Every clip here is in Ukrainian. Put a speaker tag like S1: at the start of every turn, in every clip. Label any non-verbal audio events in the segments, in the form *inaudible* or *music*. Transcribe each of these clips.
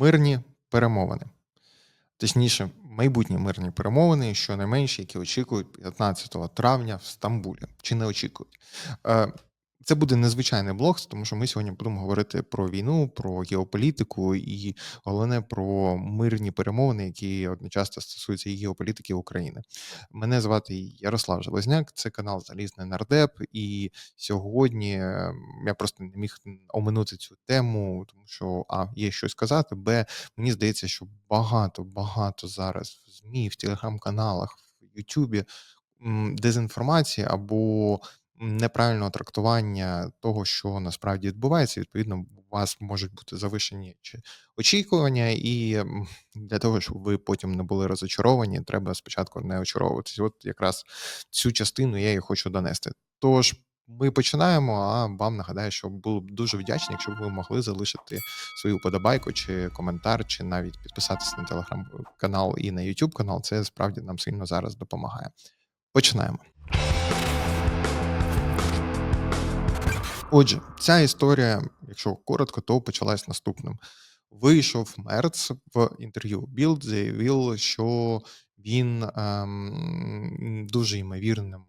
S1: мирні перемовини. Точніше, майбутні мирні перемовини, щонайменше, які очікують 15 травня в Стамбулі, чи не очікують. Це буде незвичайний блог, тому що ми сьогодні будемо говорити про війну, про геополітику і головне про мирні перемовини, які одночасно стосуються і геополітики України. Мене звати Ярослав Железняк, це канал Залізний Нардеп. І сьогодні ем, я просто не міг оминути цю тему, тому що а є щось сказати. Б мені здається, що багато багато зараз в ЗМІ, в телеграм-каналах, в Ютубі дезінформації або неправильного трактування того, що насправді відбувається. Відповідно, у вас можуть бути завишені очікування, і для того, щоб ви потім не були розочаровані, треба спочатку не очаровуватись. От якраз цю частину я і хочу донести. Тож. Ми починаємо. А вам нагадаю, що було б дуже вдячні, якщо б ви могли залишити свою подобайку чи коментар, чи навіть підписатися на телеграм-канал і на YouTube канал. Це справді нам сильно зараз допомагає. Починаємо. Отже, ця історія, якщо коротко, то почалась наступним. Вийшов Мерц в інтерв'ю Білд, заявив, що він ем, дуже ймовірним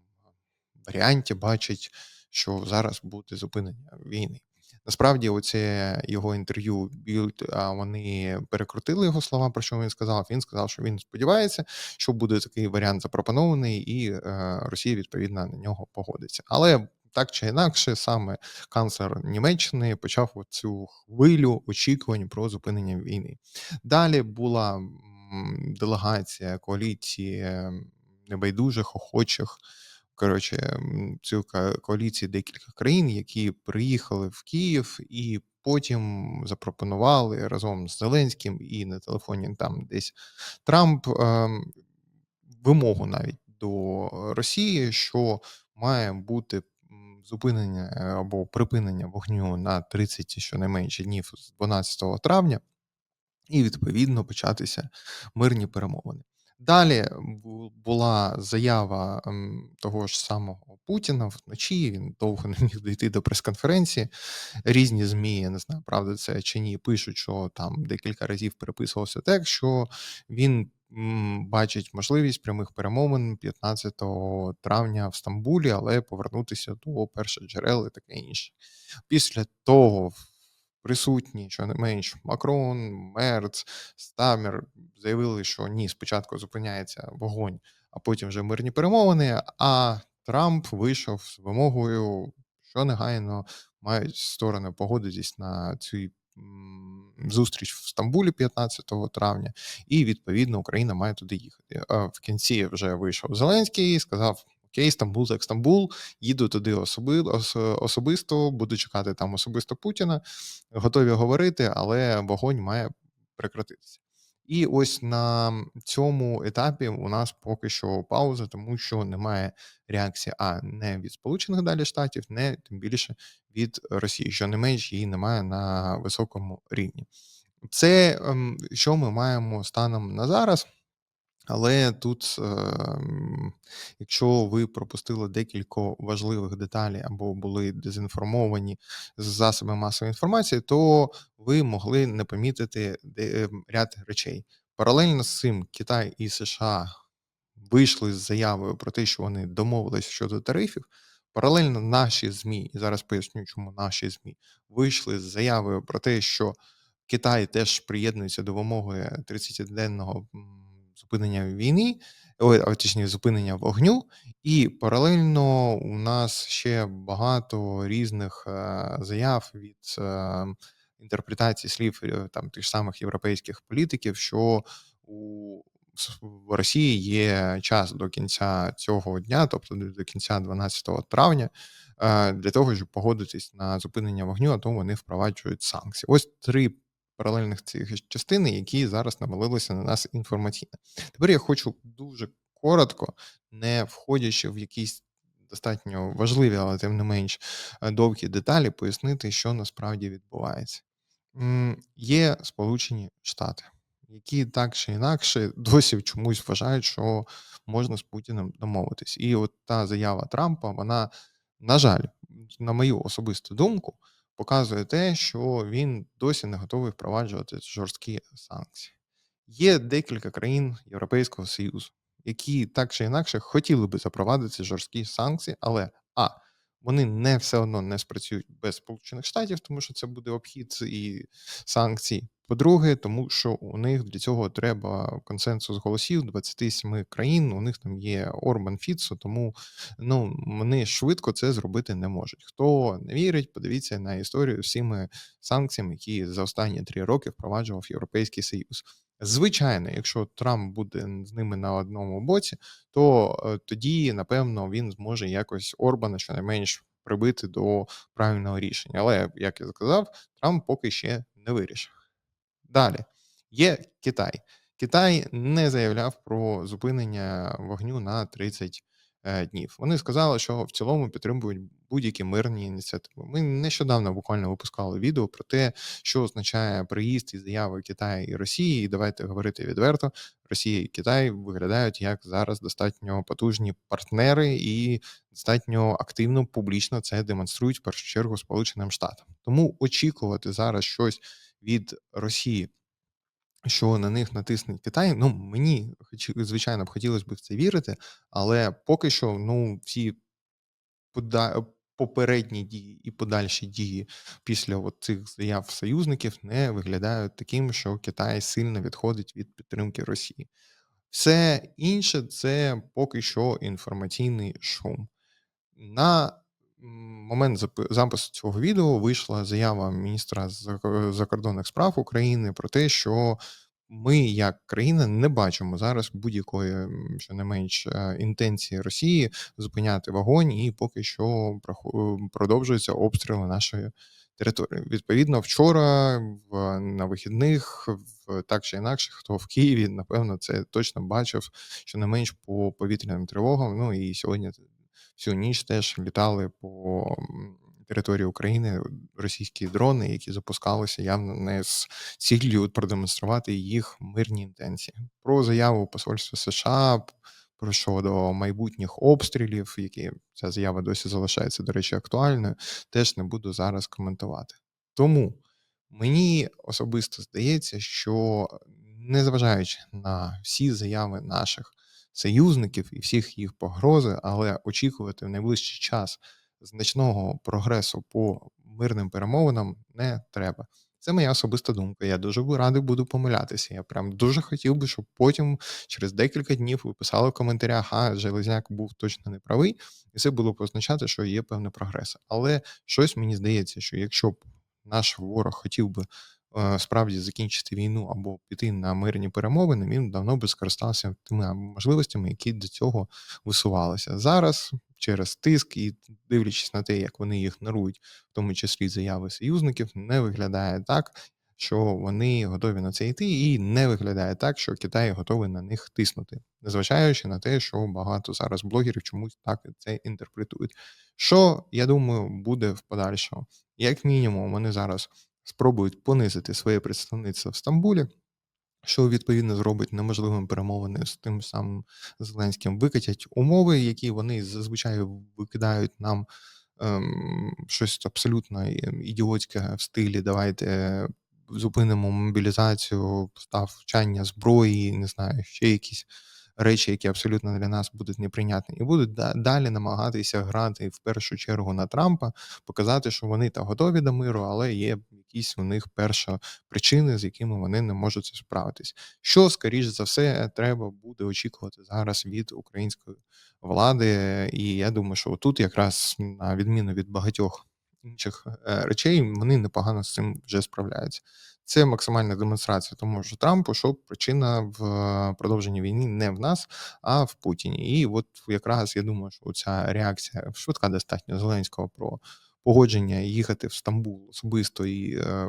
S1: варіанті бачить, що зараз буде зупинення війни. Насправді, оце його інтерв'ю Білд, вони перекрутили його слова, про що він сказав. Він сказав, що він сподівається, що буде такий варіант запропонований, і е, Росія відповідно на нього погодиться. Але так чи інакше, саме канцлер Німеччини почав цю хвилю очікувань про зупинення війни. Далі була делегація коаліції небайдужих, охочих. Коротше, цю коаліції декілька країн, які приїхали в Київ і потім запропонували разом з Зеленським і на телефоні там десь Трамп ем, вимогу навіть до Росії, що має бути зупинення е, або припинення вогню на 30 щонайменше днів з 12 травня, і відповідно початися мирні перемовини. Далі була заява того ж самого Путіна вночі. Він довго *laughs* не міг дійти до прес-конференції. Різні змі, я не знаю, правда це чи ні, пишуть, що там декілька разів переписувався текст, що він бачить можливість прямих перемовин 15 травня в Стамбулі, але повернутися до перших джерел і таке інше. Після того присутні, що не менш, Макрон, Мерц, Стамер заявили, що ні, спочатку зупиняється вогонь, а потім вже мирні перемовини. А Трамп вийшов з вимогою, що негайно мають сторони погодитись на цю зустріч в Стамбулі 15 травня, і відповідно Україна має туди їхати. В кінці вже вийшов Зеленський і сказав: Окей, Стамбул як Стамбул, їду туди особи, особисто, буду чекати там особисто Путіна, готові говорити, але вогонь має прекратитися. І ось на цьому етапі у нас поки що пауза, тому що немає реакції а не від Сполучених Далі Штатів, не тим більше від Росії, що не менш її немає на високому рівні. Це ем, що ми маємо станом на зараз. Але тут, ем, якщо ви пропустили декілька важливих деталей або були дезінформовані з засобами масової інформації, то ви могли не помітити ем, ряд речей. Паралельно з цим Китай і США вийшли з заявою про те, що вони домовились щодо тарифів. Паралельно наші ЗМІ, і зараз поясню, чому наші ЗМІ вийшли з заявою про те, що Китай теж приєднується до вимоги 30-денного зупинення війни, ой, точніше, зупинення вогню, і паралельно у нас ще багато різних е, заяв від е, інтерпретації слів е, там тих самих європейських політиків, що у в Росії є час до кінця цього дня, тобто до кінця 12 травня, для того, щоб погодитись на зупинення вогню, а то вони впроваджують санкції. Ось три паралельних цих частини, які зараз навалилися на нас інформаційно. Тепер я хочу дуже коротко, не входячи в якісь достатньо важливі, але тим не менш е, довгі деталі, пояснити, що насправді відбувається. Є Сполучені Штати, які так чи інакше досі чомусь вважають, що можна з Путіним домовитись. І от та заява Трампа, вона, на жаль, на мою особисту думку, показує те, що він досі не готовий впроваджувати жорсткі санкції. Є декілька країн Європейського Союзу, які так чи інакше хотіли би запровадити жорсткі санкції, але а вони не все одно не спрацюють без Сполучених Штатів, тому що це буде обхід і санкцій. По-друге, тому що у них для цього треба консенсус голосів 27 країн. У них там є Орбан Фіцо, тому ну вони швидко це зробити не можуть. Хто не вірить, подивіться на історію всіми санкціями, які за останні три роки впроваджував Європейський Союз. Звичайно, якщо Трамп буде з ними на одному боці, то е, тоді, напевно, він зможе якось Орбана щонайменш прибити до правильного рішення. Але, як я сказав, Трамп поки ще не вирішив. Далі є Китай. Китай не заявляв про зупинення вогню на 30 е, днів. Вони сказали, що в цілому підтримують будь-які мирні ініціативи. Ми нещодавно буквально випускали відео про те, що означає приїзд і заяви Китаю і Росії. І давайте говорити відверто: Росія і Китай виглядають як зараз достатньо потужні партнери і достатньо активно публічно це демонструють в першу чергу Сполученим Штатам. Тому очікувати зараз щось від Росії. Що на них натисне Китай, ну мені звичайно б хотілося б в це вірити, але поки що ну всі пода попередні дії і подальші дії після от цих заяв союзників не виглядають таким, що Китай сильно відходить від підтримки Росії. Все інше це поки що інформаційний шум. На момент запису цього відео вийшла заява міністра закордонних справ України про те, що ми, як країна, не бачимо зараз будь-якої щонайменш е, інтенції Росії зупиняти вогонь, і поки що продовжуються обстріли нашої території. Відповідно, вчора на вихідних, так чи інакше, хто в Києві, напевно, це точно бачив, що не менш по повітряним тривогам. Ну і сьогодні всю ніч теж літали по території України російські дрони, які запускалися явно не з ціллю продемонструвати їх мирні інтенції. Про заяву посольства США. Про щодо майбутніх обстрілів, які ця заява досі залишається, до речі, актуальною, теж не буду зараз коментувати. Тому мені особисто здається, що незважаючи на всі заяви наших союзників і всіх їх погрози, але очікувати в найближчий час значного прогресу по мирним перемовинам не треба. Це моя особиста думка. Я дуже радий буду помилятися. Я прям дуже хотів би, щоб потім, через декілька днів, ви писали в коментарях, а Железняк був точно не правий, і це було б означати, що є певний прогрес. Але щось мені здається, що якщо б наш ворог хотів би справді закінчити війну або піти на мирні перемовини, він давно би скористався тими можливостями, які до цього висувалися зараз. Через тиск і дивлячись на те, як вони ігнорують, в тому числі заяви союзників, не виглядає так, що вони готові на це йти, і не виглядає так, що Китай готовий на них тиснути, незважаючи на те, що багато зараз блогерів чомусь так це інтерпретують. Що я думаю, буде в подальшому, як мінімум, вони зараз спробують понизити своє представництво в Стамбулі, що відповідно зробить неможливим перемовини з тим самим Зеленським, викатять умови, які вони зазвичай викидають нам ем, щось абсолютно ідіотське в стилі. Давайте зупинимо мобілізацію, поставчання зброї, не знаю, ще якісь речі, які абсолютно для нас будуть неприйнятні, і будуть далі намагатися грати в першу чергу на Трампа, показати, що вони та готові до миру, але є якісь у них перші причини, з якими вони не можуть справитись. Що скоріш за все треба буде очікувати зараз від української влади, і я думаю, що тут якраз на відміну від багатьох інших е, речей вони непогано з цим вже справляються. Це максимальна демонстрація тому що Трампу, що причина в е, продовженні війни не в нас, а в Путіні. І от якраз я думаю, що ця реакція швидка достатньо Зеленського про погодження їхати в Стамбул особисто і. Е,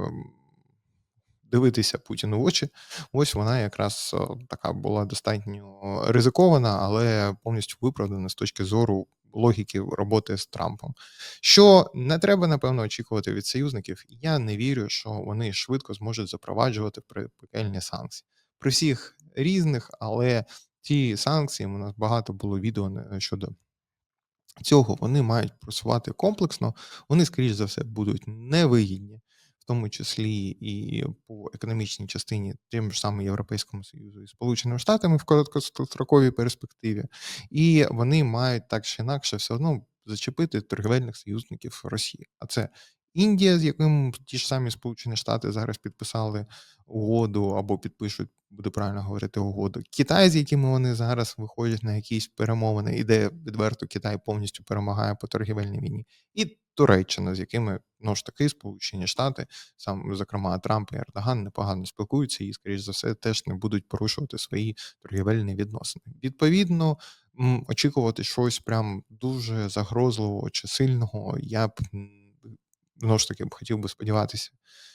S1: Дивитися Путіну в очі, ось вона якраз така була достатньо ризикована, але повністю виправдана з точки зору логіки роботи з Трампом. Що не треба, напевно, очікувати від союзників, я не вірю, що вони швидко зможуть запроваджувати пекельні санкції. При всіх різних, але ті санкції у нас багато було відео щодо цього вони мають просувати комплексно, вони, скоріш за все, будуть невигідні, в тому числі і по економічній частині тим ж самим Європейському Союзу і Сполученими Штатами в короткостроковій перспективі, і вони мають так чи інакше все одно зачепити торгівельних союзників Росії. А це Індія, з яким ті ж самі Сполучені Штати зараз підписали угоду або підпишуть, буде правильно говорити, угоду. Китай, з якими вони зараз виходять на якісь перемовини, і де відверто Китай повністю перемагає по торгівельній війні, і Туреччина, з якими ну ж таки Сполучені Штати, сам зокрема Трамп і Ердоган, непогано спілкуються і, скоріш за все, теж не будуть порушувати свої торгівельні відносини. Відповідно, очікувати щось прям дуже загрозливого чи сильного, я б знову ж таки хотів би сподіватися,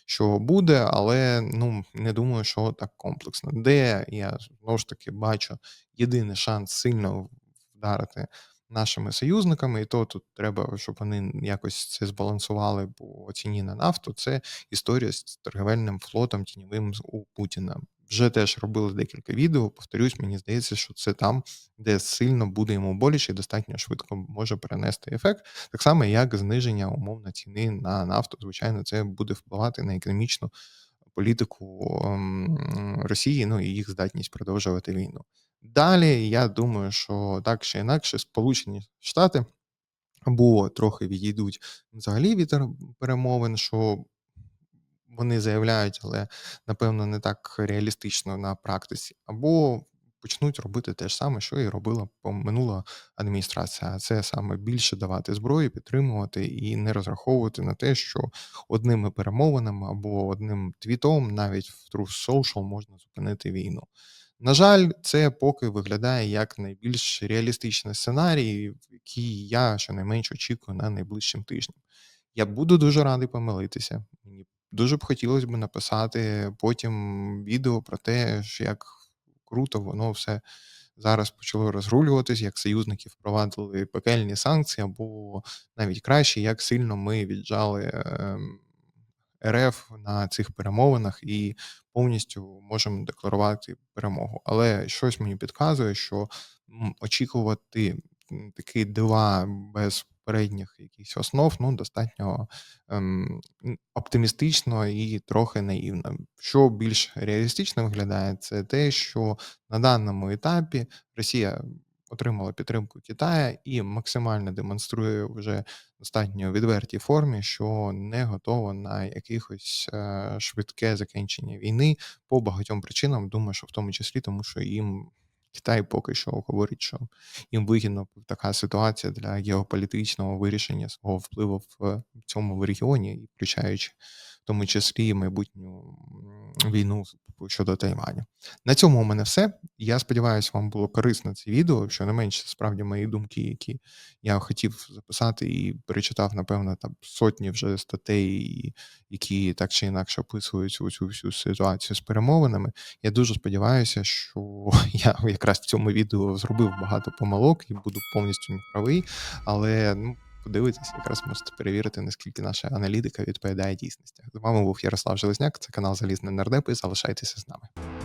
S1: що буде, але ну не думаю, що так комплексно. Де я знову ж таки бачу єдиний шанс сильно вдарити нашими союзниками, і то тут треба, щоб вони якось це збалансували по ціні на нафту. Це історія з торгівельним флотом тіньовим у Путіна. Вже теж робили декілька відео. Повторюсь, мені здається, що це там, де сильно буде йому боляче і достатньо швидко може перенести ефект. Так само, як зниження умовно ціни на нафту. Звичайно, це буде впливати на економічну політику ем, Росії, ну і їх здатність продовжувати війну. Далі я думаю, що так чи інакше, Сполучені Штати або трохи відійдуть взагалі від перемовин, що вони заявляють, але напевно не так реалістично на практиці, або почнуть робити те ж саме, що і робила минула адміністрація. А це саме більше давати зброї, підтримувати і не розраховувати на те, що одними перемовинами або одним твітом, навіть в Truth Social можна зупинити війну. На жаль, це поки виглядає як найбільш реалістичний сценарій, який я щонайменше очікую на найближчим тижнем. Я буду дуже радий помилитися. Мені дуже б хотілося б написати потім відео про те, як круто воно все зараз почало розрулюватись, як союзники впровадили пекельні санкції, або навіть краще, як сильно ми віджали ем, РФ на цих перемовинах і повністю можемо декларувати перемогу. Але щось мені підказує, що очікувати такі дива без передніх якихось основ ну, достатньо ем, оптимістично і трохи наївно. Що більш реалістично виглядає, це те, що на даному етапі Росія отримала підтримку Китаю і максимально демонструє вже достатньо відвертій формі, що не готова на якихось е, швидке закінчення війни по багатьом причинам. Думаю, що в тому числі тому, що їм Китай поки що говорить, що їм вигідно така ситуація для геополітичного вирішення свого впливу в цьому регіоні, включаючи в тому числі майбутню м, війну щодо Тайваню. На цьому у мене все. Я сподіваюся, вам було корисно це відео. Що не менше, справді мої думки, які я хотів записати і перечитав, напевно, там сотні вже статей, які так чи інакше описують цю всю ситуацію з перемовинами. Я дуже сподіваюся, що *laughs* я якраз в цьому відео зробив багато помилок і буду повністю неправий, але ну. Подивитись, якраз можете перевірити, наскільки наша аналітика відповідає дійсності. З вами був Ярослав Железняк, це канал Залізний Нардеп, залишайтеся з нами.